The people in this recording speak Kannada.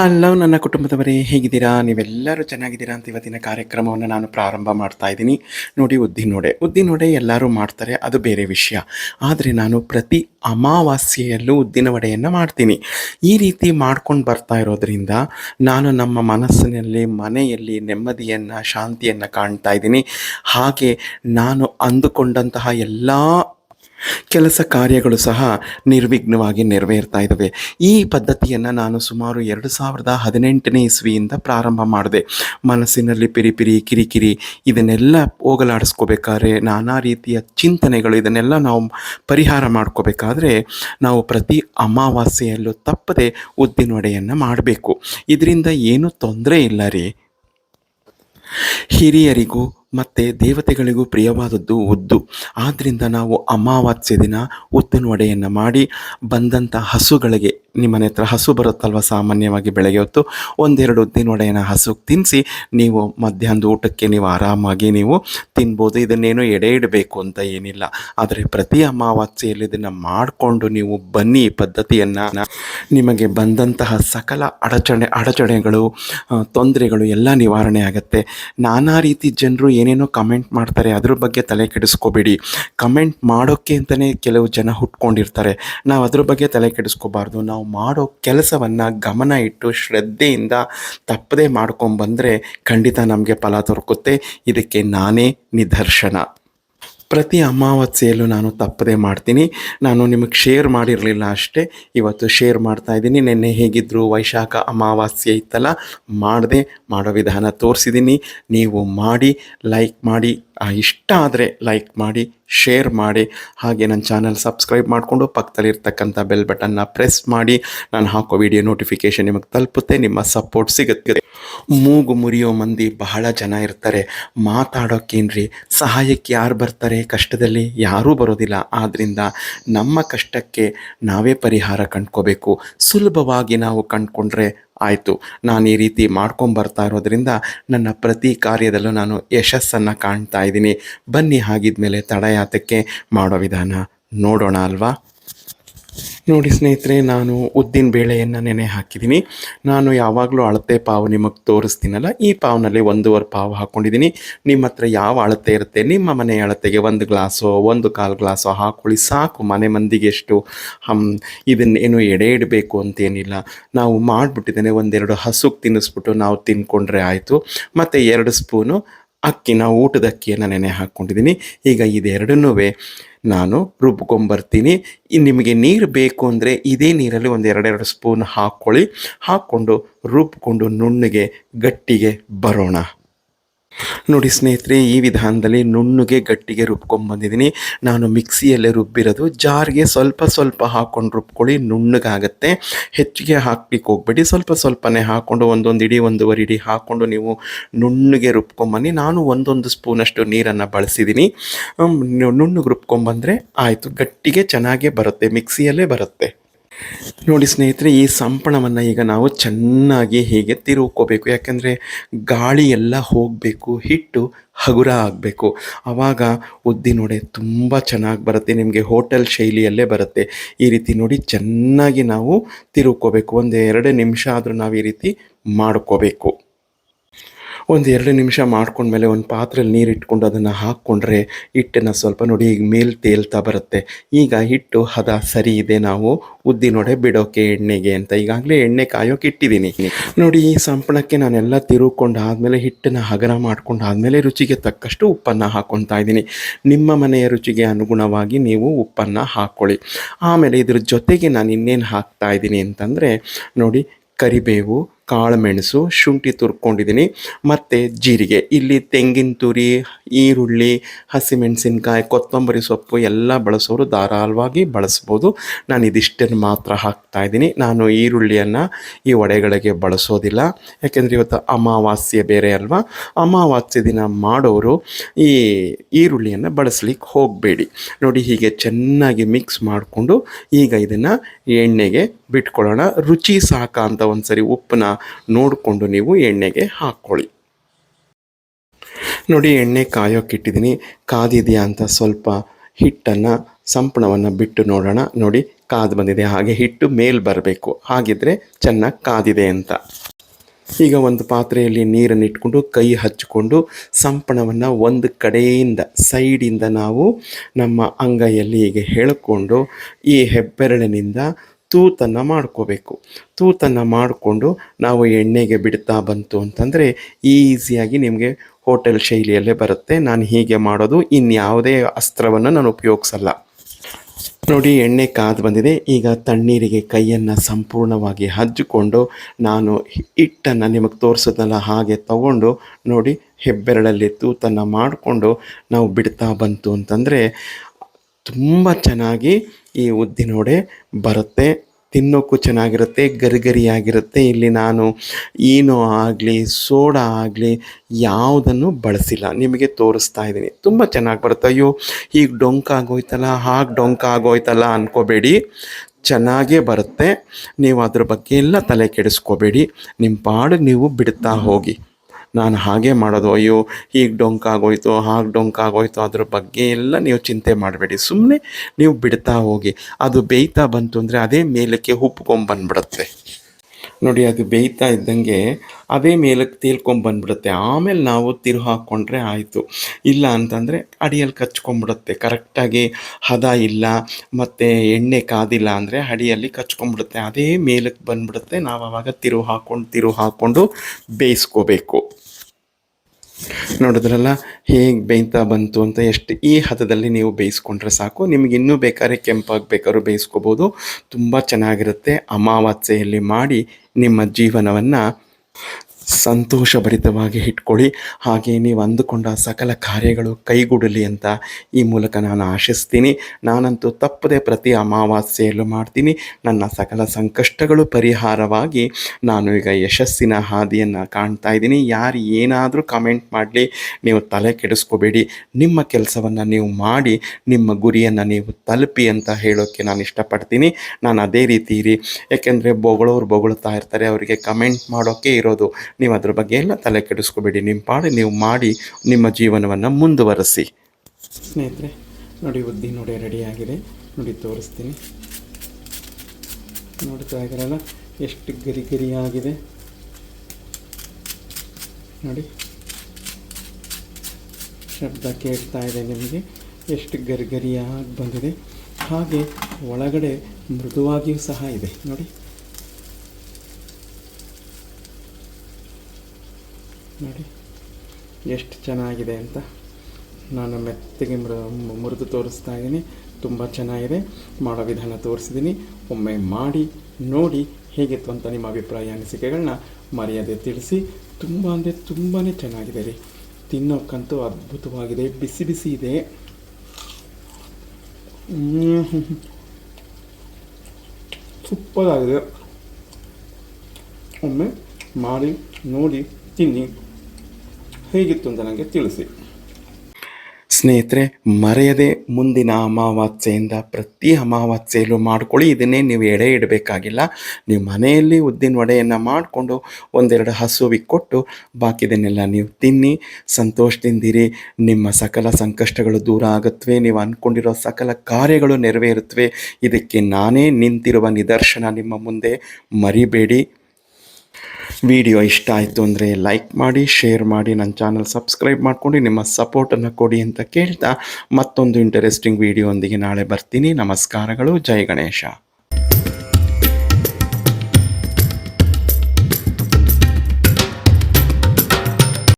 ಹಲೋ ನನ್ನ ಕುಟುಂಬದವರೇ, ಹೇಗಿದ್ದೀರಾ? ನೀವೆಲ್ಲರೂ ಚೆನ್ನಾಗಿದ್ದೀರಾ ಅಂತ ಇವತ್ತಿನ ಕಾರ್ಯಕ್ರಮವನ್ನು ನಾನು ಪ್ರಾರಂಭ ಮಾಡ್ತಾ ಇದ್ದೀನಿ. ನೋಡಿ ಉದ್ದಿನೋಡೆ ಉದ್ದಿನೋಡೆ ಎಲ್ಲರೂ ಮಾಡ್ತಾರೆ, ಅದು ಬೇರೆ ವಿಷಯ. ಆದರೆ ನಾನು ಪ್ರತಿ ಅಮಾವಾಸ್ಯೆಯಲ್ಲೂ ಉದ್ದಿನ ವಡೆಯನ್ನು ಮಾಡ್ತೀನಿ. ಈ ರೀತಿ ಮಾಡ್ಕೊಂಡು ಬರ್ತಾ ಇರೋದ್ರಿಂದ ನಾನು ನಮ್ಮ ಮನಸ್ಸಿನಲ್ಲಿ, ಮನೆಯಲ್ಲಿ ನೆಮ್ಮದಿಯನ್ನು, ಶಾಂತಿಯನ್ನು ಕಾಣ್ತಾ ಇದ್ದೀನಿ. ಹಾಗೆ ನಾನು ಅಂದುಕೊಂಡಂತಹ ಎಲ್ಲ ಕೆಲಸ ಕಾರ್ಯಗಳು ಸಹ ನಿರ್ವಿಘ್ನವಾಗಿ ನೆರವೇರ್ತಾ ಇದ್ದಾವೆ. ಈ ಪದ್ಧತಿಯನ್ನು ನಾನು ಸುಮಾರು ಎರಡು ಸಾವಿರದ ಹದಿನೆಂಟನೇ ಇಸ್ವಿಯಿಂದ ಪ್ರಾರಂಭ ಮಾಡಿದೆ. ಮನಸ್ಸಿನಲ್ಲಿ ಪಿರಿಪಿರಿ ಪಿರಿ ಕಿರಿಕಿರಿ ಇದನ್ನೆಲ್ಲ ಹೋಗಲಾಡಿಸ್ಕೋಬೇಕಾದ್ರೆ, ನಾನಾ ರೀತಿಯ ಚಿಂತನೆಗಳು ಇದನ್ನೆಲ್ಲ ನಾವು ಪರಿಹಾರ ಮಾಡ್ಕೋಬೇಕಾದ್ರೆ, ನಾವು ಪ್ರತಿ ಅಮಾವಾಸ್ಯೆಯಲ್ಲೂ ತಪ್ಪದೆ ಉದ್ದಿನ ವಡೆಯನ್ನು ಮಾಡಬೇಕು. ಇದರಿಂದ ಏನೂ ತೊಂದರೆ ಇಲ್ಲ ರೀ. ಹಿರಿಯರಿಗೂ ಮತ್ತು ದೇವತೆಗಳಿಗೂ ಪ್ರಿಯವಾದದ್ದು ಉದ್ದು. ಆದ್ದರಿಂದ ನಾವು ಅಮಾವಾಸ್ಯೆ ದಿನ ಉದ್ದಿನ ವಡೆಯನ್ನು ಮಾಡಿ ಬಂದಂಥ ಹಸುಗಳಿಗೆ ನಿಮ್ಮನೆ ಹತ್ರ ಹಸು ಬರುತ್ತಲ್ವ ಸಾಮಾನ್ಯವಾಗಿ ಬೆಳಗ್ಗೆ ಹೊತ್ತು, ಒಂದೆರಡು ಉದ್ದಿನ ವಡೆಯನ್ನು ಹಸುಗೆ ತಿನ್ನಿಸಿ ನೀವು ಮಧ್ಯಾಹ್ನದ ಊಟಕ್ಕೆ ನೀವು ಆರಾಮಾಗಿ ನೀವು ತಿನ್ಬೋದು. ಇದನ್ನೇನು ಎಡೆ ಇಡಬೇಕು ಅಂತ ಏನಿಲ್ಲ. ಆದರೆ ಪ್ರತಿ ಅಮಾವಾಸ್ಯೆಯಲ್ಲಿ ಇದನ್ನು ಮಾಡಿಕೊಂಡು ನೀವು ಬನ್ನಿ ಪದ್ಧತಿಯನ್ನು. ನಿಮಗೆ ಬಂದಂತಹ ಸಕಲ ಅಡಚಣೆ, ಅಡಚಣೆಗಳು ತೊಂದರೆಗಳು ಎಲ್ಲ ನಿವಾರಣೆ ಆಗುತ್ತೆ. ನಾನಾ ರೀತಿ ಜನರು ಏನೇನೋ ಕಮೆಂಟ್ ಮಾಡ್ತಾರೆ, ಅದ್ರ ಬಗ್ಗೆ ತಲೆ ಕೆಡಿಸ್ಕೋಬೇಡಿ. ಕಮೆಂಟ್ ಮಾಡೋಕ್ಕೆ ಅಂತಲೇ ಕೆಲವು ಜನ ಹುಟ್ಕೊಂಡಿರ್ತಾರೆ. ನಾವು ಅದ್ರ ಬಗ್ಗೆ ತಲೆ ಕೆಡಿಸ್ಕೋಬಾರ್ದು. ನಾವು ಮಾಡೋ ಕೆಲಸವನ್ನು ಗಮನ ಇಟ್ಟು ಶ್ರದ್ಧೆಯಿಂದ ತಪ್ಪದೇ ಮಾಡ್ಕೊಂಬಂದರೆ ಖಂಡಿತ ನಮಗೆ ಫಲ ದೊರಕುತ್ತೆ. ಇದಕ್ಕೆ ನಾನೇ ನಿದರ್ಶನ. ಪ್ರತಿ ಅಮಾವಾಸ್ಯೆಯಲ್ಲೂ ನಾನು ತಪ್ಪದೆ ಮಾಡ್ತೀನಿ. ನಾನು ನಿಮಗೆ ಶೇರ್ ಮಾಡಿರಲಿಲ್ಲ ಅಷ್ಟೇ. ಇವತ್ತು ಶೇರ್ ಮಾಡ್ತಾ ಇದ್ದೀನಿ. ನಿನ್ನೆ ಹೇಗಿದ್ದರು ವೈಶಾಖ ಅಮಾವಾಸ್ಯೆ ಇತ್ತಲ್ಲ? ಮಾಡದೆ, ಮಾಡೋ ವಿಧಾನ ತೋರಿಸಿದ್ದೀನಿ. ನೀವು ಮಾಡಿ ಲೈಕ್ ಮಾಡಿ ಇಷ್ಟ ಆದರೆ ಲೈಕ್ ಮಾಡಿ ಶೇರ್ ಮಾಡಿ, ಹಾಗೆ ನನ್ನ ಚಾನಲ್ ಸಬ್ಸ್ಕ್ರೈಬ್ ಮಾಡಿಕೊಂಡು ಪಕ್ಕದಲ್ಲಿರ್ತಕ್ಕಂಥ ಬೆಲ್ ಬಟನ್ನ ಪ್ರೆಸ್ ಮಾಡಿ, ನಾನು ಹಾಕೋ ವಿಡಿಯೋ ನೋಟಿಫಿಕೇಷನ್ ನಿಮಗೆ ತಲುಪುತ್ತೆ, ನಿಮ್ಮ ಸಪೋರ್ಟ್ ಸಿಗುತ್ತೆ. ಮೂಗು ಮುರಿಯೋ ಮಂದಿ ಬಹಳ ಜನ ಇರ್ತಾರೆ. ಮಾತಾಡೋಕ್ಕೇನ್ರಿ ಸಹಾಯಕ್ಕೆ ಯಾರು ಬರ್ತಾರೆ? ಕಷ್ಟದಲ್ಲಿ ಯಾರೂ ಬರೋದಿಲ್ಲ. ಆದ್ದರಿಂದ ನಮ್ಮ ಕಷ್ಟಕ್ಕೆ ನಾವೇ ಪರಿಹಾರ ಕಂಡ್ಕೋಬೇಕು. ಸುಲಭವಾಗಿ ನಾವು ಕಂಡ್ಕೊಂಡ್ರೆ ಆಯಿತು. ನಾನು ಈ ರೀತಿ ಮಾಡ್ಕೊಂಬರ್ತಾ ಇರೋದ್ರಿಂದ ನನ್ನ ಪ್ರತಿ ಕಾರ್ಯದಲ್ಲೂ ನಾನು ಯಶಸ್ಸನ್ನು ಕಾಣ್ತಾ ಇದ್ದೀನಿ. ಬನ್ನಿ ಹಾಗಿದ್ಮೇಲೆ ತಡ ಮಾಡೋ ವಿಧಾನ ನೋಡೋಣ ಅಲ್ವಾ? ನೋಡಿ ಸ್ನೇಹಿತರೆ, ನಾನು ಉದ್ದಿನ ಬೇಳೆಯನ್ನು ನೆನೆ ಹಾಕಿದ್ದೀನಿ. ನಾನು ಯಾವಾಗಲೂ ಅಳತೆ ಪಾವು ನಿಮಗೆ ತೋರಿಸ್ತೀನಲ್ಲ, ಈ ಪಾವ್ನಲ್ಲಿ ಒಂದೂವರೆ ಪಾವು ಹಾಕ್ಕೊಂಡಿದ್ದೀನಿ ನಿಮ್ಮ ಹತ್ರ ಯಾವ ಅಳತೆ ಇರುತ್ತೆ, ನಿಮ್ಮ ಮನೆ ಅಳತೆಗೆ ಒಂದು ಗ್ಲಾಸೋ, ಒಂದು ಕಾಲು ಗ್ಲಾಸೋ ಹಾಕೊಳ್ಳಿ, ಸಾಕು. ಮನೆ ಮಂದಿಗೆ ಎಷ್ಟು ಇದನ್ನೇನು ಎಡೆ ಇಡಬೇಕು ಅಂತೇನಿಲ್ಲ. ನಾವು ಮಾಡಿಬಿಟ್ಟಿದ್ದೇನೆ, ಒಂದೆರಡು ಹಸುಗೆ ತಿನ್ನಿಸ್ಬಿಟ್ಟು ನಾವು ತಿನ್ಕೊಂಡ್ರೆ ಆಯಿತು. ಮತ್ತು ಎರಡು ಸ್ಪೂನು ಅಕ್ಕಿನ ಊಟದ ಅಕ್ಕಿಯನ್ನು ನೆನೆ ಹಾಕ್ಕೊಂಡಿದ್ದೀನಿ ಈಗ ಇದೆರಡನ್ನೂ ನಾನು ರುಬ್ಕೊಂಬರ್ತೀನಿ. ನಿಮಗೆ ನೀರು ಬೇಕು ಅಂದರೆ ಇದೇ ನೀರಲ್ಲಿ ಒಂದು ಎರಡೆರಡು ಸ್ಪೂನ್ ಹಾಕ್ಕೊಳ್ಳಿ ಹಾಕ್ಕೊಂಡು ರುಬ್ಕೊಂಡು ನುಣ್ಣಗೆ ಗಟ್ಟಿಗೆ ಬರೋಣ. ನೋಡಿ ಸ್ನೇಹಿತರೆ, ಈ ವಿಧಾನದಲ್ಲಿ ನುಣ್ಣಗೆ ಗಟ್ಟಿಗೆ ರುಬ್ಕೊಂಬಂದಿದ್ದೀನಿ ನಾನು ಮಿಕ್ಸಿಯಲ್ಲೇ ರುಬ್ಬಿರೋದು. ಜಾರ್ಗೆ ಸ್ವಲ್ಪ ಸ್ವಲ್ಪ ಹಾಕ್ಕೊಂಡು ರುಬ್ಕೊಳ್ಳಿ, ನುಣ್ಣಗಾಗತ್ತೆ. ಹೆಚ್ಚಿಗೆ ಹಾಕ್ಲಿಕ್ಕೆ ಹೋಗ್ಬೇಡಿ. ಸ್ವಲ್ಪ ಸ್ವಲ್ಪನೇ ಹಾಕ್ಕೊಂಡು ಒಂದೊಂದು ಇಡೀ, ಒಂದೂವರೆ ಇಡೀ ಹಾಕ್ಕೊಂಡು ನೀವು ನುಣ್ಣಗೆ ರುಬ್ಕೊಂಬನ್ನಿ ನಾನು ಒಂದೊಂದು ಸ್ಪೂನಷ್ಟು ನೀರನ್ನು ಬಳಸಿದ್ದೀನಿ. ನುಣ್ಣಗೆ ರುಬ್ಕೊಂಬಂದರೆ ಆಯಿತು. ಗಟ್ಟಿಗೆ ಚೆನ್ನಾಗೇ ಬರುತ್ತೆ. ಮಿಕ್ಸಿಯಲ್ಲೇ ಬರುತ್ತೆ. ನೋಡಿ ಸ್ನೇಹಿತರೆ, ಈ ಸಂಪಣವನ್ನು ಈಗ ನಾವು ಚೆನ್ನಾಗಿ ಹೀಗೆ ತಿರುಕೋಬೇಕು ಯಾಕೆಂದರೆ ಗಾಳಿ ಎಲ್ಲ ಹೋಗಬೇಕು, ಹಿಟ್ಟು ಹಗುರ ಆಗಬೇಕು. ಆವಾಗ ಉದ್ದಿನೊಡೆ ತುಂಬ ಚೆನ್ನಾಗಿ ಬರುತ್ತೆ, ನಿಮಗೆ ಹೋಟೆಲ್ ಶೈಲಿಯಲ್ಲೇ ಬರುತ್ತೆ. ಈ ರೀತಿ ನೋಡಿ ಚೆನ್ನಾಗಿ ನಾವು ತಿರುಕೋಬೇಕು ಒಂದು ಎರಡು ನಿಮಿಷ ಆದರೂ ನಾವು ಈ ರೀತಿ ಮಾಡ್ಕೋಬೇಕು. ಒಂದು ಎರಡು ನಿಮಿಷ ಮಾಡ್ಕೊಂಡ್ಮೇಲೆ ಒಂದು ಪಾತ್ರೆಯಲ್ಲಿ ನೀರು ಇಟ್ಕೊಂಡು ಅದನ್ನು ಹಾಕ್ಕೊಂಡ್ರೆ ಹಿಟ್ಟನ್ನು ಸ್ವಲ್ಪ ನೋಡಿ ಈಗ ಮೇಲೆ ತೇಲ್ತಾ ಬರುತ್ತೆ. ಈಗ ಹಿಟ್ಟು ಹದ ಸರಿ ಇದೆ, ನಾವು ಉದ್ದಿನೊಡೆ ಬಿಡೋಕೆ ಎಣ್ಣೆಗೆ ಅಂತ. ಈಗಾಗಲೇ ಎಣ್ಣೆ ಕಾಯೋಕೆ ಇಟ್ಟಿದ್ದೀನಿ. ನೋಡಿ ಈ ಸಂಪಣಕ್ಕೆ ನಾನೆಲ್ಲ ತಿರುಕೊಂಡು ಆದಮೇಲೆ ಹಿಟ್ಟನ್ನು ಹಗರ ಮಾಡ್ಕೊಂಡು ಆದಮೇಲೆ ರುಚಿಗೆ ತಕ್ಕಷ್ಟು ಉಪ್ಪನ್ನು ಹಾಕ್ಕೊತಾ ಇದ್ದೀನಿ. ನಿಮ್ಮ ಮನೆಯ ರುಚಿಗೆ ಅನುಗುಣವಾಗಿ ನೀವು ಉಪ್ಪನ್ನು ಹಾಕ್ಕೊಳ್ಳಿ. ಆಮೇಲೆ ಇದ್ರ ಜೊತೆಗೆ ನಾನು ಇನ್ನೇನು ಹಾಕ್ತಾ ಇದ್ದೀನಿ ಅಂತಂದರೆ, ನೋಡಿ ಕರಿಬೇವು ಕಾಳುಮೆಣಸು ಶುಂಠಿ ತುರ್ಕೊಂಡಿದ್ದೀನಿ. ಮತ್ತು ಜೀರಿಗೆ, ಇಲ್ಲಿ ತೆಂಗಿನ ತುರಿ, ಈರುಳ್ಳಿ, ಹಸಿಮೆಣಸಿನ್ಕಾಯಿ, ಕೊತ್ತಂಬರಿ ಸೊಪ್ಪು ಎಲ್ಲ ಬಳಸೋರು ಧಾರಾಳವಾಗಿ ಬಳಸ್ಬೋದು. ನಾನು ಇದಿಷ್ಟನ್ನು ಮಾತ್ರ ಹಾಕ್ತಾ ಇದ್ದೀನಿ. ನಾನು ಈರುಳ್ಳಿಯನ್ನು ಈ ವಡೆಗಳಿಗೆ ಬಳಸೋದಿಲ್ಲ. ಯಾಕೆಂದರೆ ಇವತ್ತು ಅಮಾವಾಸ್ಯೆ ಬೇರೆ ಅಲ್ವಾ? ಅಮಾವಾಸ್ಯೆ ದಿನ ಮಾಡೋರು ಈ ಈರುಳ್ಳಿಯನ್ನು ಬಳಸ್ಲಿಕ್ಕೆ ಹೋಗಬೇಡಿ. ನೋಡಿ ಹೀಗೆ ಚೆನ್ನಾಗಿ ಮಿಕ್ಸ್ ಮಾಡಿಕೊಂಡು ಈಗ ಇದನ್ನು ಎಣ್ಣೆಗೆ ಬಿಟ್ಕೊಳ್ಳೋಣ. ರುಚಿ ಸಾಕ ಅಂತ ಒಂದ್ಸರಿ ಉಪ್ಪನ್ನ ನೋಡಿಕೊಂಡು ನೀವು ಎಣ್ಣೆಗೆ ಹಾಕ್ಕೊಳ್ಳಿ. ನೋಡಿ, ಎಣ್ಣೆ ಕಾಯೋಕ್ಕಿಟ್ಟಿದ್ದೀನಿ ಕಾದಿದೆಯಾ ಅಂತ ಸ್ವಲ್ಪ ಹಿಟ್ಟನ್ನು, ಸಂಪಣವನ್ನು ಬಿಟ್ಟು ನೋಡೋಣ. ನೋಡಿ, ಕಾದು ಬಂದಿದೆ. ಹಾಗೆ ಹಿಟ್ಟು ಮೇಲ್ ಬರಬೇಕು. ಹಾಗಿದ್ರೆ ಚೆನ್ನಾಗಿ ಕಾದಿದೆ ಅಂತ. ಈಗ ಒಂದು ಪಾತ್ರೆಯಲ್ಲಿ ನೀರನ್ನು ಇಟ್ಕೊಂಡು ಕೈ ಹಚ್ಚಿಕೊಂಡು ಸಂಪಣವನ್ನು ಒಂದು ಕಡೆಯಿಂದ, ಸೈಡಿಂದ ನಾವು ನಮ್ಮ ಅಂಗೈಯಲ್ಲಿ ಹೀಗೆ ಹೇಳಿಕೊಂಡು ಈ ಹೆಬ್ಬೆರಳಿನಿಂದ ತೂತನ್ನು ಮಾಡ್ಕೋಬೇಕು. ತೂತನ್ನು ಮಾಡಿಕೊಂಡು ನಾವು ಎಣ್ಣೆಗೆ ಬಿಡ್ತಾ ಬಂತು ಅಂತಂದರೆ ಈಸಿಯಾಗಿ ನಿಮಗೆ ಹೋಟೆಲ್ ಶೈಲಿಯಲ್ಲೇ ಬರುತ್ತೆ. ನಾನು ಹೀಗೆ ಮಾಡೋದು, ಇನ್ಯಾವುದೇ ಅಸ್ತ್ರವನ್ನು ನಾನು ಉಪಯೋಗಿಸಲ್ಲ. ನೋಡಿ, ಎಣ್ಣೆ ಕಾದು ಬಂದಿದೆ. ಈಗ ತಣ್ಣೀರಿಗೆ ಕೈಯನ್ನು ಸಂಪೂರ್ಣವಾಗಿ ಹಜ್ಜಿಕೊಂಡು ನಾನು ಹಿಟ್ಟನ್ನು ನಿಮಗೆ ತೋರಿಸೋದಲ್ಲ, ಹಾಗೆ ತಗೊಂಡು ನೋಡಿ ಹೆಬ್ಬೆರಳಲ್ಲಿ ತೂತನ್ನು ಮಾಡಿಕೊಂಡು ನಾವು ಬಿಡ್ತಾ ಬಂತು ಅಂತಂದರೆ ತುಂಬ ಚೆನ್ನಾಗಿ ಈ ಉದ್ದಿನೋಡೆ ಬರುತ್ತೆ. ತಿನ್ನೋಕ್ಕೂ ಚೆನ್ನಾಗಿರುತ್ತೆ, ಗರಿಗರಿಯಾಗಿರುತ್ತೆ. ಇಲ್ಲಿ ನಾನು ಏನೋ ಆಗಲಿ, ಸೋಡಾ ಆಗಲಿ ಯಾವುದನ್ನು ಬಳಸಿಲ್ಲ. ನಿಮಗೆ ತೋರಿಸ್ತಾ ಇದ್ದೀನಿ. ತುಂಬ ಚೆನ್ನಾಗಿ ಬರುತ್ತೆ. ಅಯ್ಯೋ ಈಗ ಡೊಂಕ ಆಗೋಯ್ತಲ್ಲ, ಹಾಗೆ ಡೊಂಕ ಆಗೋಯ್ತಲ್ಲ ಅಂದ್ಕೋಬೇಡಿ ಚೆನ್ನಾಗೇ ಬರುತ್ತೆ. ನೀವು ಅದ್ರ ಬಗ್ಗೆ ಎಲ್ಲ ತಲೆ ಕೆಡಿಸ್ಕೋಬೇಡಿ. ನಿಮ್ಮ ಪಾಡು ನೀವು ಬಿಡ್ತಾ ಹೋಗಿ. ನಾನು ಹಾಗೆ ಮಾಡೋದು, ಅಯ್ಯೋ, ಹೀಗೆ ಡೊಂಕ್ ಆಗೋಯ್ತು ಹಾಗೆ ಡೊಂಕ್ ಆಗೋಯ್ತು ಅದ್ರ ಬಗ್ಗೆ ಎಲ್ಲ ನೀವು ಚಿಂತೆ ಮಾಡಬೇಡಿ. ಸುಮ್ಮನೆ ನೀವು ಬಿಡ್ತಾ ಹೋಗಿ. ಅದು ಬೇಯ್ತಾ ಬಂತು ಅಂದರೆ ಅದೇ ಮೇಲಕ್ಕೆ ಉಪ್ಕೊಂಬಂದ್ಬಿಡುತ್ತೆ ನೋಡಿ, ಅದು ಬೇಯ್ತಾ ಇದ್ದಂಗೆ ಅದೇ ಮೇಲಕ್ಕೆ ತೇಲ್ಕೊಂಬಂದ್ಬಿಡುತ್ತೆ ಆಮೇಲೆ ನಾವು ತಿರು ಹಾಕ್ಕೊಂಡ್ರೆ ಆಯಿತು. ಇಲ್ಲ ಅಂತಂದರೆ ಅಡಿಯಲ್ಲಿ ಕಚ್ಕೊಂಡ್ಬಿಡುತ್ತೆ. ಕರೆಕ್ಟಾಗಿ ಹದ ಇಲ್ಲ, ಮತ್ತು ಎಣ್ಣೆ ಕಾದಿಲ್ಲ ಅಂದರೆ ಅಡಿಯಲ್ಲಿ ಕಚ್ಕೊಂಡ್ಬಿಡುತ್ತೆ. ಅದೇ ಮೇಲಕ್ಕೆ ಬಂದ್ಬಿಡುತ್ತೆ. ನಾವು ಆವಾಗ ತಿರು ಹಾಕ್ಕೊಂಡು ತಿರು ಹಾಕ್ಕೊಂಡು ಬೇಯಿಸ್ಕೋಬೇಕು. ನೋಡಿದ್ರಲ್ಲ, ಹೇಗೆ ಬೇಯ್ತಾ ಬಂತು ಅಂತ ಎಷ್ಟು ಈ ಹದದಲ್ಲಿ ನೀವು ಬೇಯಿಸ್ಕೊಂಡ್ರೆ ಸಾಕು. ನಿಮಗೆ ಇನ್ನೂ ಬೇಕಾದ್ರೆ ಕೆಂಪಾಗಿ ಬೇಕಾದ್ರೂ ಬೇಯಿಸ್ಕೋಬೋದು. ತುಂಬ ಚೆನ್ನಾಗಿರುತ್ತೆ. ಅಮಾವಾಸ್ಯೆಯಲ್ಲಿ ಮಾಡಿ ನಿಮ್ಮ ಜೀವನವನ್ನು ಸಂತೋಷಭರಿತವಾಗಿ ಇಟ್ಕೊಳ್ಳಿ. ಹಾಗೆ ನೀವು ಅಂದುಕೊಂಡ ಸಕಲ ಕಾರ್ಯಗಳು ಕೈಗೂಡಲಿ ಅಂತ ಈ ಮೂಲಕ ನಾನು ಆಶಿಸ್ತೀನಿ. ನಾನಂತೂ ತಪ್ಪದೆ ಪ್ರತಿ ಅಮಾವಾಸ್ಯೆಯಲ್ಲೂ ಮಾಡ್ತೀನಿ. ನನ್ನ ಸಕಲ ಸಂಕಷ್ಟಗಳು ಪರಿಹಾರವಾಗಿ ನಾನು ಈಗ ಯಶಸ್ಸಿನ ಹಾದಿಯನ್ನು ಕಾಣ್ತಾ ಇದ್ದೀನಿ. ಯಾರು ಏನಾದರೂ ಕಮೆಂಟ್ ಮಾಡಲಿ. ನೀವು ತಲೆ ಕೆಡಿಸ್ಕೋಬೇಡಿ. ನಿಮ್ಮ ಕೆಲಸವನ್ನು ನೀವು ಮಾಡಿ. ನಿಮ್ಮ ಗುರಿಯನ್ನು ನೀವು ತಲುಪಿ ಅಂತ ಹೇಳೋಕ್ಕೆ ನಾನು ಇಷ್ಟಪಡ್ತೀನಿ. ನಾನು ಅದೇ ರೀತಿ ಇರಿ. ಯಾಕೆಂದರೆ ಬೊಗಳೋರು ಬೊಗಳುತ್ತಾ ಇರ್ತಾರೆ. ಅವರಿಗೆ ಕಮೆಂಟ್ ಮಾಡೋಕ್ಕೆ ಇರೋದು ನೀವು ಅದ್ರ ಬಗ್ಗೆ ಎಲ್ಲ ತಲೆ ಕೆಡಿಸ್ಕೋಬೇಡಿ. ನಿಮ್ಮ ಪಾಡಿ ನೀವು ಮಾಡಿ ನಿಮ್ಮ ಜೀವನವನ್ನು ಮುಂದುವರಿಸಿ. ಸ್ನೇಹಿತರೆ, ನೋಡಿ ಉದ್ದಿ ನೋಡಿ ರೆಡಿಯಾಗಿದೆ ನೋಡಿ ತೋರಿಸ್ತೀನಿ. ನೋಡ್ತಾ ಇದ್ದೀರಲ್ಲ, ಎಷ್ಟು ಗರಿ ಗರಿಯಾಗಿದೆ ನೋಡಿ. ಶಬ್ದ ಕೇಳ್ತಾ ಇದೆ ನಿಮಗೆ. ಎಷ್ಟು ಗರಿ ಗರಿಯಾಗಿ ಬಂದಿದೆ. ಹಾಗೆ ಒಳಗಡೆ ಮೃದುವಾಗಿಯೂ ಸಹ ಇದೆ. ನೋಡಿ. ನೋಡಿ. ಎಷ್ಟು ಚೆನ್ನಾಗಿದೆ ಅಂತ ನಾನು ಮೆತ್ತಗೆ ಮುರಿದು ತೋರಿಸ್ತಾ ಇದ್ದೀನಿ. ತುಂಬ ಚೆನ್ನಾಗಿದೆ. ಮಾಡೋ ವಿಧಾನ ತೋರಿಸಿದ್ದೀನಿ. ಒಮ್ಮೆ ಮಾಡಿ, ನೋಡಿ ಹೇಗಿತ್ತು ಅಂತ ನಿಮ್ಮ ಅಭಿಪ್ರಾಯ, ಅನಿಸಿಕೆಗಳನ್ನ ಮರ್ಯಾದೆ ತಿಳಿಸಿ. ತುಂಬ ಅಂದರೆ ತುಂಬಾ ಚೆನ್ನಾಗಿದೆ ರೀ. ತಿನ್ನೋಕ್ಕಂತೂ ಅದ್ಭುತವಾಗಿದೆ. ಬಿಸಿ ಬಿಸಿ ಇದೆ. ಸೂಪರಾಗಿದೆ ಒಮ್ಮೆ ಮಾಡಿ, ನೋಡಿ, ತಿನ್ನಿ. ಹೇಗಿತ್ತು ಅಂತ ನನಗೆ ತಿಳಿಸಿ. ಸ್ನೇಹಿತರೆ, ಮರೆಯದೆ ಮುಂದಿನ ಅಮಾವಾಸ್ಯೆಯಿಂದ ಪ್ರತಿ ಅಮಾವಾಸ್ಯೆಯಲ್ಲೂ ಮಾಡ್ಕೊಳ್ಳಿ. ಇದನ್ನೇ ನೀವು ಎಡೆ ಇಡಬೇಕಾಗಿಲ್ಲ. ನೀವು ಮನೆಯಲ್ಲಿ ಉದ್ದಿನ ವಡೆಯನ್ನು ಮಾಡಿಕೊಂಡು ಒಂದೆರಡು ಹಸುವಿಗೆ ಕೊಟ್ಟು ಬಾಕಿದನ್ನೆಲ್ಲ ನೀವು ತಿನ್ನಿ. ಸಂತೋಷದಿಂದಿರಿ. ನಿಮ್ಮ ಸಕಲ ಸಂಕಷ್ಟಗಳು ದೂರ ಆಗುತ್ತವೆ ನೀವು ಅಂದ್ಕೊಂಡಿರೋ ಸಕಲ ಕಾರ್ಯಗಳು ನೆರವೇರುತ್ತವೆ ಇದಕ್ಕೆ ನಾನೇ ನಿಂತಿರುವ ನಿದರ್ಶನ ನಿಮ್ಮ ಮುಂದೆ. ಮರಿಬೇಡಿ. ವಿಡಿಯೋ ಇಷ್ಟ ಆಯಿತು ಅಂದರೆ ಲೈಕ್ ಮಾಡಿ ಶೇರ್ ಮಾಡಿ ನನ್ನ ಚಾನಲ್ ಸಬ್ಸ್ಕ್ರೈಬ್ ಮಾಡ್ಕೊಂಡು ನಿಮ್ಮ ಸಪೋರ್ಟನ್ನು ಕೊಡಿ ಅಂತ ಕೇಳ್ತಾ ಮತ್ತೊಂದು ಇಂಟರೆಸ್ಟಿಂಗ್ ವಿಡಿಯೋ ಒಂದಿಗೆ ನಾಳೆ ಬರ್ತೀನಿ. ನಮಸ್ಕಾರಗಳು. ಜೈ ಗಣೇಶ.